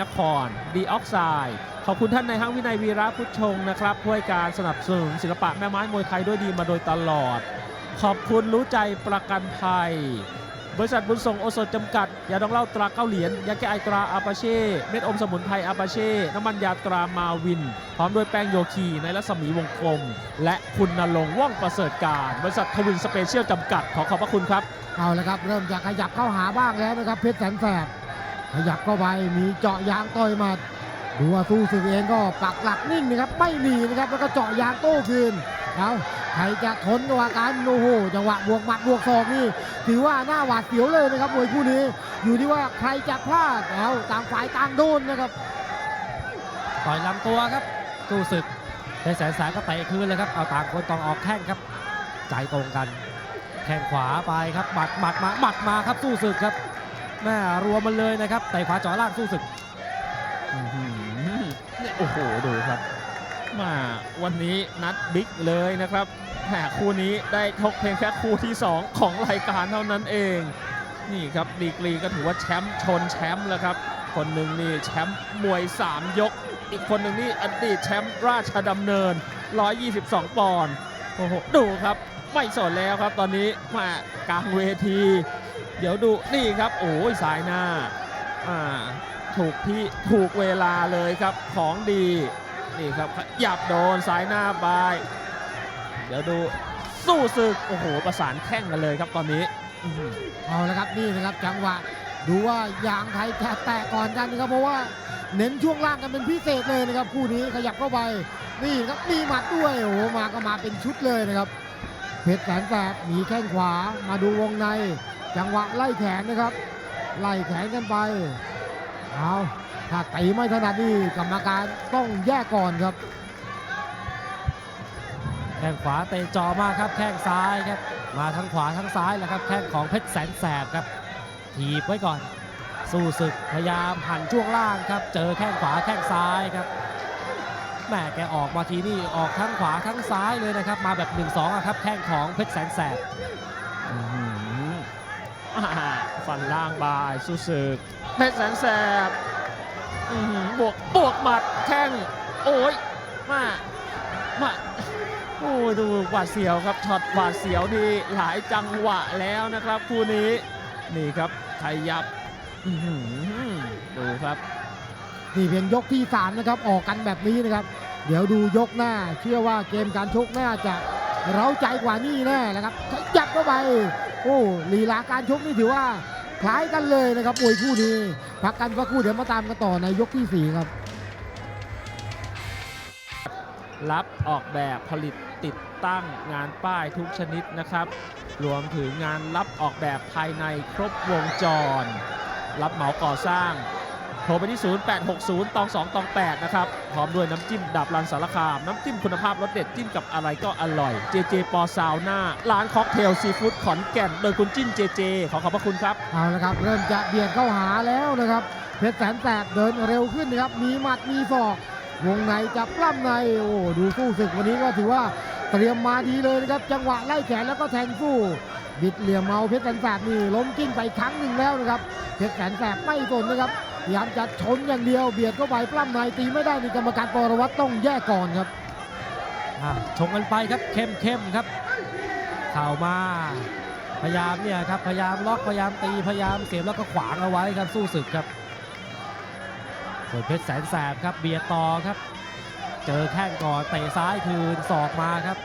นครดีออกไซด์ขอบคุณท่านในายห้างวินัยวีระพุทธชงนะครับผู้ให้การสนับสนุนศิลปะแม่ไม้มวยไทยด้วยดีมาโดยตลอด ขอบคุณรู้ใจประกันภัย บริษัทบุญส่งโอสถจำกัดยาดองเหล้าตราเก้าเหรียญยาแก้ไอตราอาปาเช่เม็ดอมสมุนไพรอาปาเช่น้ำมันยาตรามาวิน พร้อมด้วยแป้งโยคีในรัศมีวงกลม และคุณนรงว่องประเสริฐการ บริษัททวินสเปเชียลจำกัดขอขอบพระคุณครับเอาละครับ เริ่มจะขยับเข้าหาบ้างแล้วนะครับเพชรแสนแสบ ขยับเข้าไปมีเจาะยางต่อยมัดดูว่าสู้ศึกเองก็ปักหลักนิ่งนะครับ ไม่หนีนะครับแล้วก็เจาะยางโต้คืนเอาใครจะทนกว่ากันโอ้โหจังหวะบวกหมัดบวกศอกนี่ถือว่าหน้าหวาดเสียวเลยนะครับมวยคู่นี้ อยู่ที่ว่าใครจะพลาดเอาต่างฝ่ายต่างโดนนะครับต่อยลำตัวครับสู้ศึกเพชรแสนแสบก็เตะคืนเลยครับเอาต่างคนต่างออกแข้งครับใจตรงกัน แข้งขวาไปครับหมัดหมัดมาหมัดมาครับสู้ศึกครับ แม่รวมมันเลยนะครับเตะขวาจ่อล่างสู้ศึกเนี่ยโอ้โหดูครับมาวันนี้นัดบิ๊กเลยนะครับแหมคู่นี้ได้ทกเพียงแค่คู่ที่ 2 ของรายการเท่านั้นเอง นี่ครับดีกรีก็ถือว่าแชมป์ชนแชมป์แล้วครับ คนหนึ่งนี่แชมป์มวย 3 ยก อีกคนหนึ่งนี่อดีตแชมป์ราชดำเนิน 122 ปอนด์โอ้โหดูครับ ไม่สนแล้วครับตอนนี้มากลางเวที เดี๋ยวดูนี่ครับโอ้ยสายหน้าอ่าถูกที่ถูกเวลาเลยครับของดีนี่ครับหยับโดนสายหน้าบายเดี๋ยวดูสู้ศึกโอ้โหประสานแข้งกันเลยครับตอนนี้เอาละครับนี่นะครับจังหวะดูว่ายางใครจะแตกก่อนกันนะครับเพราะว่าเน้นช่วงล่างกันเป็นพิเศษเลยนะครับคู่นี้ขยับเข้าไปนี่ครับมีหมัดด้วยโอ้โหมาก็มาเป็นชุดเลยนะครับเพชรแสนแสบมีแข้งขวามาดูวงใน จังหวะไล่แขนนะครับ ไล่แขนกันไปเอาถ้าตีไม่ถนัดนี่กรรมการต้องแยกก่อนครับ แข้งขวาเตะจอมากครับ แข้งซ้ายครับ มาทั้งขวาทั้งซ้ายแหละครับ แข้งของเพชรแสนแสบครับ ถีบไว้ก่อน สู้ศึกพยายามหันช่วงล่างครับ เจอแข้งขวาแข้งซ้ายครับแหม่แกออกมาทีนี่ออกทั้งขวาทั้งซ้ายเลยนะครับ มาแบบ1-2อะครับ แข้งของเพชรแสนแสบอื้อหืออ่า ฟันล่างบายสู้ศึกเพชรแสนแสบอื้อหือบวกบวกหมัดแข้งโอ้ยมามาโอ้ยดูหวาดเสียวครับช็อตหวาดเสียวนี่หลายจังหวะแล้วนะครับคู่นี้นี่ครับขยับอื้อหือดูครับนี่เพียงยกที่สามนะครับออกกันแบบนี้นะครับ เดี๋ยวดูยกหน้า เชื่อว่าเกมการชกน่าจะเร้าใจกว่านี้แน่นะครับขยับเข้าไป โอ้ลีลาการชกนี่ถือว่าคล้ายกันเลยนะครับมวยคู่นี้พักกันสักครู่เดี๋ยวมาตามกันต่อในยกที่สี่ครับ รับออกแบบผลิตติดตั้งงานป้ายทุกชนิดนะครับ รวมถึงงานรับออกแบบภายในครบวงจร รับเหมาก่อสร้าง ทรไปที่ 0860 ตอง 2 ตอง 8 นะครับ พร้อมด้วยน้ำจิ้มดับรันสารคาม น้ำจิ้มคุณภาพรสเด็ดจิ้มกับอะไรก็อร่อย เจเจปอซาวน่าร้านค็อกเทลซีฟู้ดขอนแก่น โดยคุณจิ้นเจเจ ขอขอบพระคุณครับ เอาละครับ เริ่มจะเบียดเข้าหาแล้วนะครับ เพชรแสนแสบเดินเร็วขึ้นนะครับ มีหมัดมีศอก วงในจับปล้ำใน โอ้ดูสู้ศึกวันนี้ก็ถือว่าเตรียมมาดีเลยนะครับ จังหวะไล่แขนแล้วก็แทงสู้ บิดเหลี่ยมเมาเพชรแสนแสบนี่ล้มกิ้งไปครั้งหนึ่งแล้วนะครับ เพชรแสนแสบไม่สนนะครับ พยายามจะชนอย่างเดียวเบียดเข้าไปปล้ำในตีไม่ได้นี่กรรมการปรวัตรต้องแยกก่อนครับชงกันไปครับเข้มเข้มครับเข่ามา พยายามเนี่ยครับพยายามล็อกพยายามตีพยายามเสียบแล้วก็ขวางเอาไว้ครับสู้ศึกครับส่วนเพชรแสนแสบครับเบียดต่อครับ เจอแข้งก่อนเตะซ้ายคืนศอกมาครับ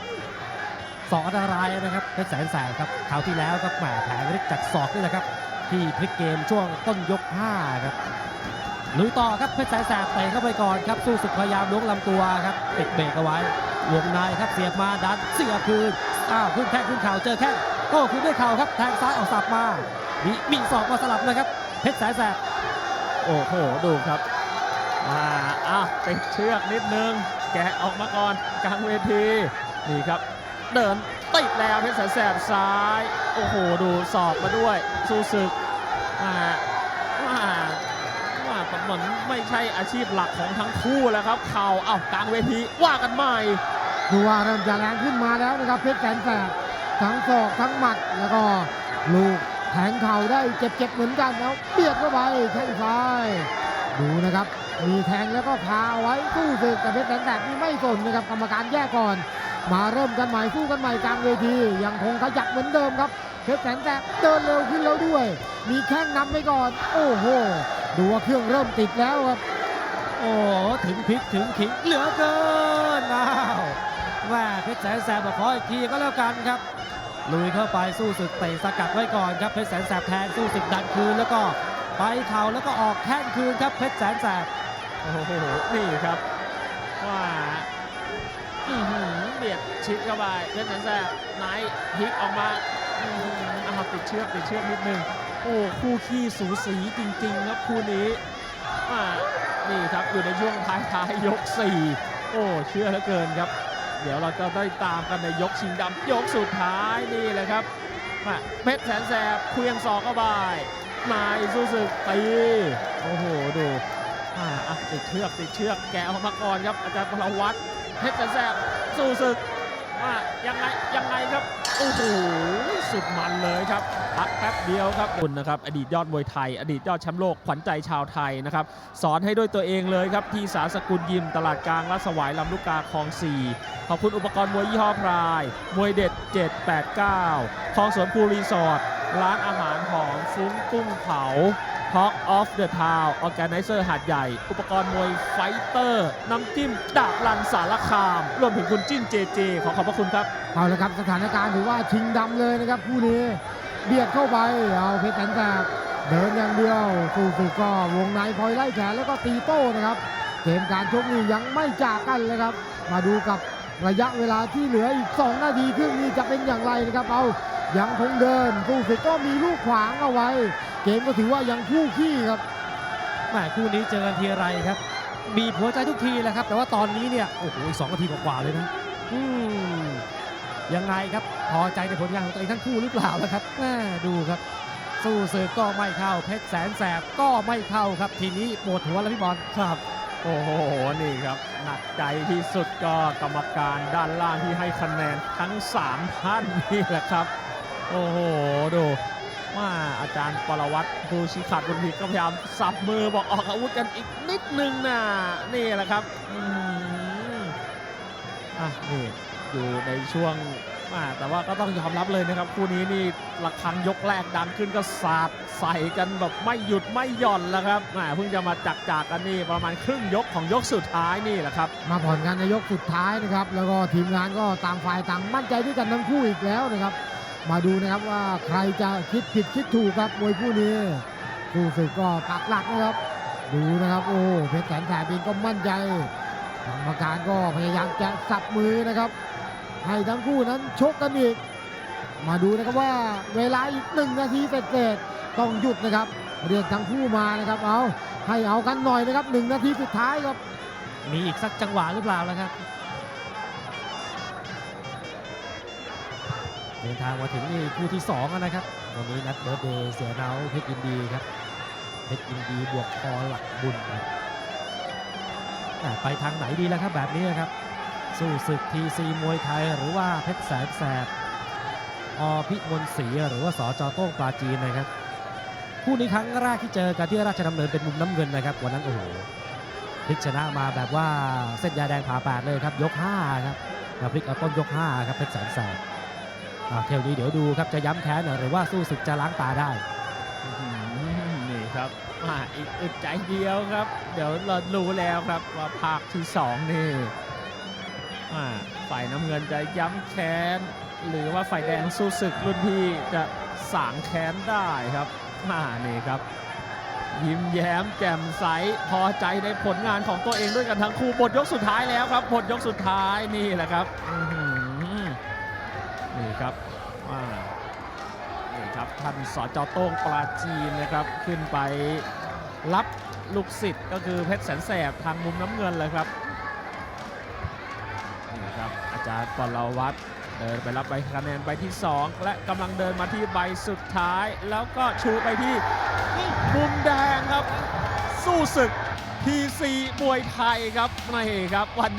ศอกอันตรายนะครับเพชรแสนแสบครับคราวที่แล้วครับแหมแผงฤทธิ์จากศอกนี่แหละครับที่พลิกเกมช่วงต้นยก 5 ครับ ลุยต่อครับเพชรแสนแสบเตะเข้าไปก่อนครับสู้ศึกพยายามล้วงลำตัวครับติดเบรกเอาไว้วงในครับเสียบมาดันเสียบคืนอ้าวขึ้นแข้งขึ้นเข่าเจอแข้งโต้คืนด้วยเข่าครับแทงซ้ายออกสับมา มีมีศอกมาสลับเลยครับเพชรแสนแสบโอ้โหดูครับอ่าอะติดเชือกนิดนึง แกะออกมาก่อนกลางเวทีนี่ครับ เดินติดแล้วเพชรแสนแสบซ้าย โอ้โหดูสอบมาด้วยสู้ศึกอ่า เหมือนไม่ใช่อาชีพหลักของทั้งคู่แล้วครับ เข่าเอ้ากลางเวทีว่ากันใหม่ดูว่าเริ่มจะแรงขึ้นมาแล้วนะครับเพชรแสนแสบทั้งศอกทั้งหมัดแล้วก็ลูกแทงเข่าได้เจ็บๆเหมือนกันแล้วเบียดเข้าไปแข้งซ้ายดูนะครับ มีแทงแล้วก็พาเอาไว้สู้ศึกแต่เพชรแสนแสบนี่ไม่สนนะครับกรรมการแยกก่อน มาเริ่มกันใหม่สู้กันใหม่กลางเวทียังคงขยับเหมือนเดิมครับเพชรแสนแสบเดินเร็วขึ้นแล้วด้วย มีแข้งนำไปก่อน โอ้โห ดูว่าเครื่องเริ่มติดแล้วครับ โอ้โหถึงพริกถึงขิงเหลือเกินอ้าวแม่เพชรแสนแสบบอกขออีกทีก็แล้วกันครับลุยเข้าไปสู้ศึกเตะสกัดไว้ก่อนครับเพชรแสนแสบแทงสู้ศึกดันคืนแล้วก็ไปเข่าแล้วก็ออกแข้งคืนครับเพชรแสนแสบโอ้โหนี่ครับว่าอื้อหือเบียดชิดเข้าไปเพชรแสนแสบไนท์พลิกออกมาอื้อหือเอาติดเชือกติดเชือกนิดนึง โอ้คู่ขี้สูสีจริง ๆ ครับคู่นี้นี่ครับอยู่ในช่วงท้ายๆยก 4 โอ้เชื่อเหลือเกินครับ เดี๋ยวเราจะได้ตามกันในยกชิงดำยกสุดท้ายนี่แหละครับมาเพชรแสนแสบเคลียงศอกเข้าไปนายสู้ศึกตีโอ้โหดูอ่าอะติดเชือกติดเชือกแกะออกมาก่อนครับอาจารย์พลวัตเพชรแสนแสบสู้ศึกว่ายังไงยังไงครับ โอ้โหสุดมันเลยครับพักแป๊บเดียวครับคุณนะครับ อดีตยอดมวยไทย อดีตยอดแชมป์โลกขวัญใจชาวไทยนะครับ สอนให้ด้วยตัวเองเลยครับ ที่สาสกุลยิมตลาดกลางรัดสวายลำลูกกาคลอง 4 ขอบคุณอุปกรณ์มวยยี่ห้อพราย มวยเด็ด 789คลองสวนภูรีสอร์ทร้านอาหารหอมฟุ้งกุ้งเผา Talk of the Town Organizer หาดใหญ่ อุปกรณ์มวยไฟเตอร์ น้ำจิ้มดาบลันสารคาม รวมถึงคุณจิ้นเจเจ ขอขอบพระคุณครับ เอาละครับ สถานการณ์ถือว่าชิงดำเลยนะครับคู่นี้ เบียดเข้าไป เอาเพชรแสนแสบเดินอย่างเดียวสู้ศึกก็วงในคอยไล่แขนแล้วก็ตีโต้นะครับ เกมการชกนี่ยังไม่จากกันเลยครับ มาดูกับระยะเวลาที่เหลืออีก 2 นาทีครึ่งนี้จะเป็นอย่างไรนะครับ เอา ยังคงเดินสู้ศึกก็มีลูกขวางเอาไว้ เกมก็ถือว่ายังคู่ขี้ครับแม่คู่นี้เจอกันทีไรครับ มีหัวใจทุกทีแหละครับ แต่ว่าตอนนี้เนี่ยโอ้โหอีกสองนาทีกว่าๆเลยนะอืมยังไงครับพอใจในผลงานของตัวเองทั้งคู่หรือเปล่าล่ะครับแม่ดูครับ สู้ศึกก็ไม่เข้าเพชรแสนแสบก็ไม่เข้าครับ ทีนี้ปวดหัวแล้วพี่บอลครับ โอ้โห นี่ครับ หนักใจที่สุดก็กรรมการด้านล่างที่ให้คะแนนทั้ง 3 ท่านนี่แหละครับ โอ้โห ดูว่าอาจารย์ปรวัตรภูชิขัดบนพีก็พยายามสับมือบอกออกอาวุธกันอีกนิดนึงนะนี่แหละครับอะนี่อยู่ในช่วงอ่าแต่ว่าก็ต้องยอมรับเลยนะครับ คู่นี้นี่ระฆังยกแรกดังขึ้นก็สาดใส่กันแบบไม่หยุดไม่หย่อนแล้วครับอ่าเพิ่งจะมาจักจากกันนี่ประมาณครึ่งยกของยกสุดท้ายนี่แหละครับ มาผ่อนกันในยกสุดท้ายนะครับ แล้วก็ทีมงานก็ต่างฝ่ายต่างมั่นใจด้วยกันทั้งคู่อีกแล้วนะครับ มาดูนะครับว่าใครจะคิดผิดคิดถูกครับมวยคู่นี้คู่ศึกก็ปักหลักนะครับ ดูนะครับโอ้เพชรแสนแสบเองก็มั่นใจกรรมการก็พยายามจะสับมือนะครับ ให้ทั้งคู่นั้นชกกันอีก มาดูนะครับว่าเวลาอีกหนึ่งนาทีเศษต้องหยุดนะครับ เรียกทั้งคู่มานะครับ เอาให้เอากันหน่อยนะครับหนึ่งนาทีสุดท้ายครับ มีอีกสักจังหวะหรือเปล่าล่ะครับ เดินทางมาถึงนี่คู่ที่2แล้วนะครับวันนี้นัดเบิร์ดเดย์เสือเนาเพชรยินดีครับเพชรยินดีบวกคอหลักบุญครับไปทางไหนดีแล้วครับแบบนี้ครับ สู้ศึกทีซีมวยไทยหรือว่าเพชรแสนแสบอพิมลศรีหรือว่าสจโต้งปลาจีนนะครับคู่นี้ครั้งแรกที่เจอกันที่ราชดำเนินเป็นมุมน้ำเงินนะครับวันนั้นโอ้โหพลิกชนะมาแบบว่าเส้นยาแดงผ่าแปดเลยครับยก5ครับพลิกเอาต้นยก5ครับเพชรแสนแสบ เที่ยวนี้เดี๋ยวดูครับจะย้ำแค้นหรือว่าสู้ศึกจะล้างตาได้นี่ครับมาอีกอึดใจเดียวครับ เดี๋ยวเรารู้แล้วครับว่าภาคที่สองนี่ฝ่ายน้ำเงินจะย้ำแค้น หรือว่าฝ่ายแดงสู้ศึกรุ่นพี่จะสางแค้นได้ครับมานี่ครับ ยิ้มแย้มแจ่มใสพอใจในผลงานของตัวเองด้วยกันทั้งคู่บทยกสุดท้ายแล้วครับบทยกสุดท้ายนี่แหละครับ ครับนี่ครับท่านสจโต้งปราจีนนะครับขึ้นไปรับลูกศิษย์ก็คือเพชรแสนแสบทางมุมน้ำเงินเลยครับนี่ครับอาจารย์ปรวัตเดินไปรับใบคะแนนใบที่ 2 และกำลังเดินมาที่ใบสุดท้าย แล้วก็ชูไปที่มุมแดงครับ สู้ศึก PC มวยไทยครับนี่ครับวัน